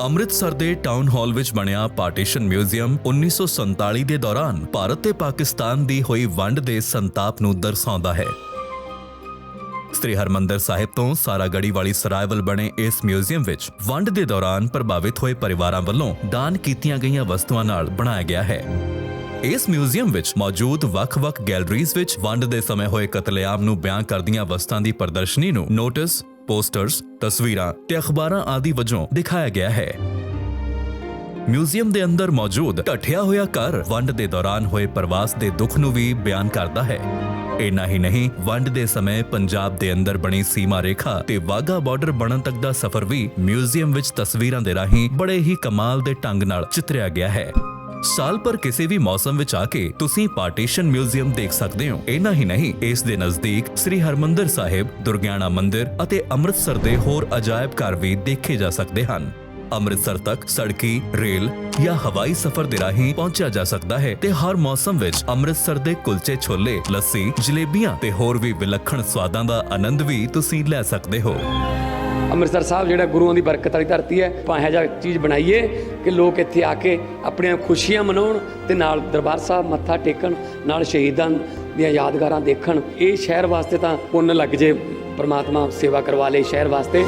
ਅੰਮ੍ਰਿਤਸਰ ਦੇ town hall ਵਿੱਚ ਬਣਿਆ ਪਾਰਟੀਸ਼ਨ ਮਿਊਜ਼ੀਅਮ 1947 ਦੇ ਦੌਰਾਨ ਭਾਰਤ ਤੇ ਪਾਕਿਸਤਾਨ ਦੀ ਹੋਈ ਵੰਡ ਦੇ ਸੰਤਾਪ ਨੂੰ ਦਰਸਾਉਂਦਾ ਹੈ। ਸ੍ਰੀ ਹਰਮੰਦਰ ਸਾਹਿਬ ਤੋਂ ਸਾਰਾਗੜੀ ਵਾਲੀ ਸਰਾਏ ਵੱਲ ਬਣੇ ਇਸ ਮਿਊਜ਼ੀਅਮ ਵਿੱਚ ਵੰਡ ਦੇ ਦੌਰਾਨ ਪ੍ਰਭਾਵਿਤ ਹੋਏ ਪਰਿਵਾਰਾਂ ਵੱਲੋਂ ਦਾਨ ਕੀਤੀਆਂ ਗਈਆਂ ਵਸਤੂਆਂ ਨਾਲ ਬਣਾਇਆ ਗਿਆ ਹੈ। ਇਸ ਮਿਊਜ਼ੀਅਮ ਵਿੱਚ ਮੌਜੂਦ ਵੱਖ-ਵੱਖ ਗੈਲਰੀਜ਼ ਵਿੱਚ ਵੰਡ ਦੇ ਸਮੇਂ ਹੋਏ ਕਤਲੇਆਮ ਨੂੰ ਬਿਆਨ ਕਰਦੀਆਂ ਵਸਤਾਂ ਦੀ ਪ੍ਰਦਰਸ਼ਨੀ ਨੂੰ ਨੋਟਿਸ, ਪੋਸਟਰਸ, ਤਸਵੀਰਾਂ ਤੇ ਅਖਬਾਰਾਂ ਆਦਿ ਵਜੋਂ ਦਿਖਾਇਆ ਗਿਆ ਹੈ। ਮਿਊਜ਼ੀਅਮ ਦੇ ਅੰਦਰ ਮੌਜੂਦ ਢੱਠਿਆ ਹੋਇਆ ਘਰ ਵੰਡ ਦੇ ਦੌਰਾਨ ਹੋਏ ਪ੍ਰਵਾਸ ਦੇ ਦੁੱਖ ਨੂੰ ਵੀ ਬਿਆਨ ਕਰਦਾ ਹੈ। ਇੰਨਾ ਹੀ ਨਹੀਂ ਵੰਡ ਦੇ ਸਮੇਂ ਪੰਜਾਬ ਦੇ ਅੰਦਰ ਬਣੀ ਸੀਮਾ ਰੇਖਾ ਤੇ ਵਾਗਾ ਬਾਰਡਰ ਬਣਨ ਤੱਕ ਦਾ ਸਫ਼ਰ ਵੀ ਮਿਊਜ਼ੀਅਮ ਵਿੱਚ ਤਸਵੀਰਾਂ ਦੇ ਰਾਹੀਂ ਬੜੇ ਹੀ ਕਮਾਲ ਦੇ ਢੰਗ ਨਾਲ ਚਿਤਰਿਆ ਗਿਆ ਹੈ। ਸਾਲ ਪਰ ਕਿਸੇ ਵੀ ਮੌਸਮ ਵਿੱਚ ਆ ਕੇ ਤੁਸੀਂ ਪਾਰਟੀਸ਼ਨ ਮਿਊਜ਼ੀਅਮ ਦੇਖ ਸਕਦੇ ਹੋ। ਇੰਨਾ ਹੀ ਨਹੀਂ, ਇਸ ਦੇ ਨਜ਼ਦੀਕ ਸ੍ਰੀ ਹਰਮੰਦਰ ਸਾਹਿਬ, ਦੁਰਗਿਆਣਾ ਮੰਦਿਰ ਅਤੇ ਅੰਮ੍ਰਿਤਸਰ ਦੇ ਹੋਰ ਅਜਾਇਬ ਘਰ ਵੀ ਦੇਖੇ ਜਾ ਸਕਦੇ ਹਨ। ਅੰਮ੍ਰਿਤਸਰ ਤੱਕ ਸੜਕੀ, ਰੇਲ ਜਾਂ ਹਵਾਈ ਸਫ਼ਰ ਦੇ ਰਾਹੀਂ ਪਹੁੰਚਿਆ ਜਾ ਸਕਦਾ ਹੈ ਤੇ ਹਰ ਮੌਸਮ ਵਿੱਚ ਅੰਮ੍ਰਿਤਸਰ ਦੇ ਕੁਲਚੇ ਛੋਲੇ, ਲੱਸੀ, ਜਲੇਬੀਆਂ ਤੇ ਹੋਰ ਵੀ ਵਿਲੱਖਣ ਸਵਾਦਾਂ ਦਾ ਆਨੰਦ ਵੀ ਤੁਸੀਂ ਲੈ ਸਕਦੇ ਹੋ। ਅੰਮ੍ਰਿਤਸਰ ਸਾਹਿਬ ਜਿਹੜਾ ਗੁਰੂਆਂ ਦੀ ਬਰਕਤ ਵਾਲੀ ਧਰਤੀ ਹੈ ਭਾਵੇਂ ਇਹੋ ਜਿਹਾ ਚੀਜ਼ ਬਣਾਈਏ ਕਿ ਲੋਕ ਇੱਥੇ ਆ ਕੇ ਆਪਣੀਆਂ ਖੁਸ਼ੀਆਂ ਮਨਾਉਣ ਤੇ ਨਾਲ ਦਰਬਾਰ ਸਾਹਿਬ ਮੱਥਾ ਟੇਕਣ, ਨਾਲ ਸ਼ਹੀਦਾਂ ਦੀਆਂ ਯਾਦਗਾਰਾਂ ਦੇਖਣ। ਇਹ ਸ਼ਹਿਰ ਵਾਸਤੇ ਤਾਂ ਪੁੰਨ ਲੱਗ ਜੇ, ਪਰਮਾਤਮਾ ਸੇਵਾ ਕਰਵਾ ਲੇ ਸ਼ਹਿਰ ਵਾਸਤੇ।